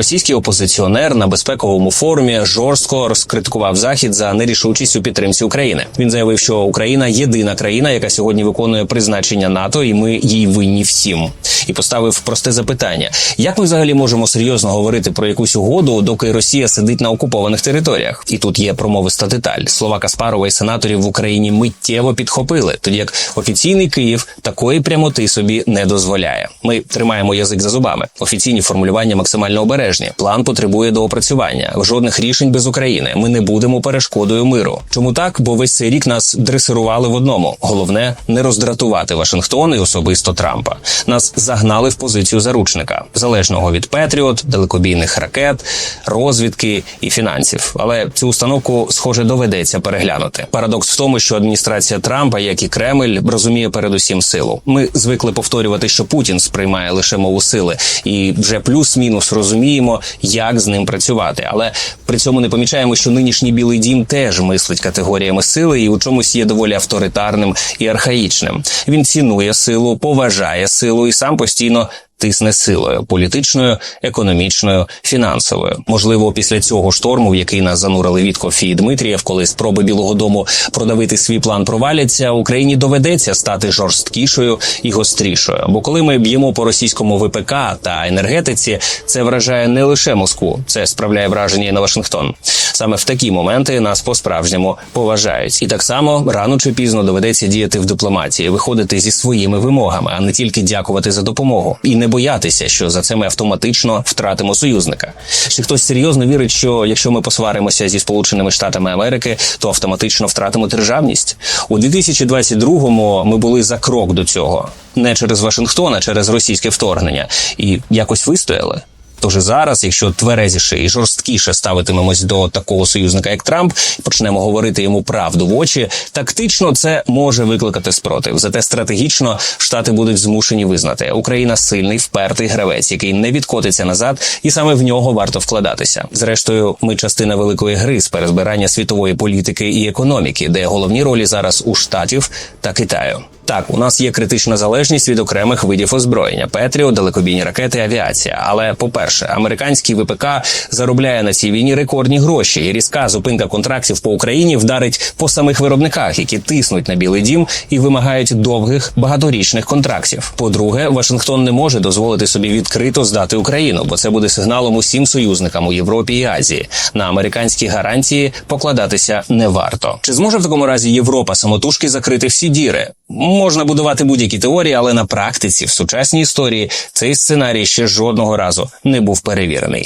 Російський опозиціонер на безпековому форумі жорстко розкритикував захід за нерішучість у підтримці України. Він заявив, що Україна єдина країна, яка сьогодні виконує призначення НАТО, і ми їй винні всім. І поставив просте запитання: як ми взагалі можемо серйозно говорити про якусь угоду, доки Росія сидить на окупованих територіях? І тут є промовиста деталь. Слова Каспарова і сенаторів в Україні миттєво підхопили, тоді як офіційний Київ такої прямоти собі не дозволяє. Ми тримаємо язик за зубами. Офіційні формулювання максимально обережні. План потребує доопрацювання. Жодних рішень без України. Ми не будемо перешкодою миру. Чому так? Бо весь цей рік нас дресирували в одному. Головне не роздратувати Вашингтон і особисто Трампа. Нас загнали в позицію заручника, залежного від Петріот, далекобійних ракет, розвідки і фінансів. Але цю установку, схоже, доведеться переглянути. Парадокс в тому, що адміністрація Трампа, як і Кремль, розуміє передусім силу. Ми звикли повторювати, що Путін сприймає лише мову сили, і вже плюс-мінус розуміємо, як з ним працювати. Але при цьому не помічаємо, що нинішній білий дім теж мислить категоріями сили і у чомусь є доволі авторитарним і архаїчним. Він цінує силу, поважає силу і сам постійно. Тисне силою політичною, економічною, фінансовою. Можливо, після цього шторму, в який нас занурили Вітков і Дмитрієв, коли спроби Білого Дому продавити свій план проваляться, Україні доведеться стати жорсткішою і гострішою. Бо коли ми б'ємо по російському ВПК та енергетиці, це вражає не лише Москву, це справляє враження і на Вашингтон. Саме в такі моменти нас по-справжньому поважають, і так само рано чи пізно доведеться діяти в дипломатії, виходити зі своїми вимогами, а не тільки дякувати за допомогу, і не боятися, що за це ми автоматично втратимо союзника. Чи хтось серйозно вірить, що якщо ми посваримося зі Сполученими Штатами Америки, то автоматично втратимо державність? У 2022-му Ми були за крок до цього, не через Вашингтон, а через російське вторгнення, і якось вистояли. Тож зараз, якщо тверезіше і жорсткіше ставитимемось до такого союзника, як Трамп, почнемо говорити йому правду в очі, тактично це може викликати спротив. Зате стратегічно штати будуть змушені визнати, Україна сильний, впертий гравець, який не відкотиться назад, і саме в нього варто вкладатися. Зрештою, ми частина великої гри з перезбирання світової політики і економіки, де головні ролі зараз у штатів та Китаю. Так, у нас є критична залежність від окремих видів озброєння: Петріо, далекобійні ракети, авіація. Але по-перше, американський ВПК заробляє на цій війні рекордні гроші, і різка зупинка контрактів по Україні вдарить по самих виробниках, які тиснуть на білий дім і вимагають довгих багаторічних контрактів. По-друге, Вашингтон не може дозволити собі відкрито здати Україну, бо це буде сигналом усім союзникам у Європі і Азії. На американські гарантії покладатися не варто. Чи зможе в такому разі Європа самотужки закрити всі діри? Можна будувати будь-які теорії, але на практиці в сучасній історії цей сценарій ще жодного разу не був перевірений.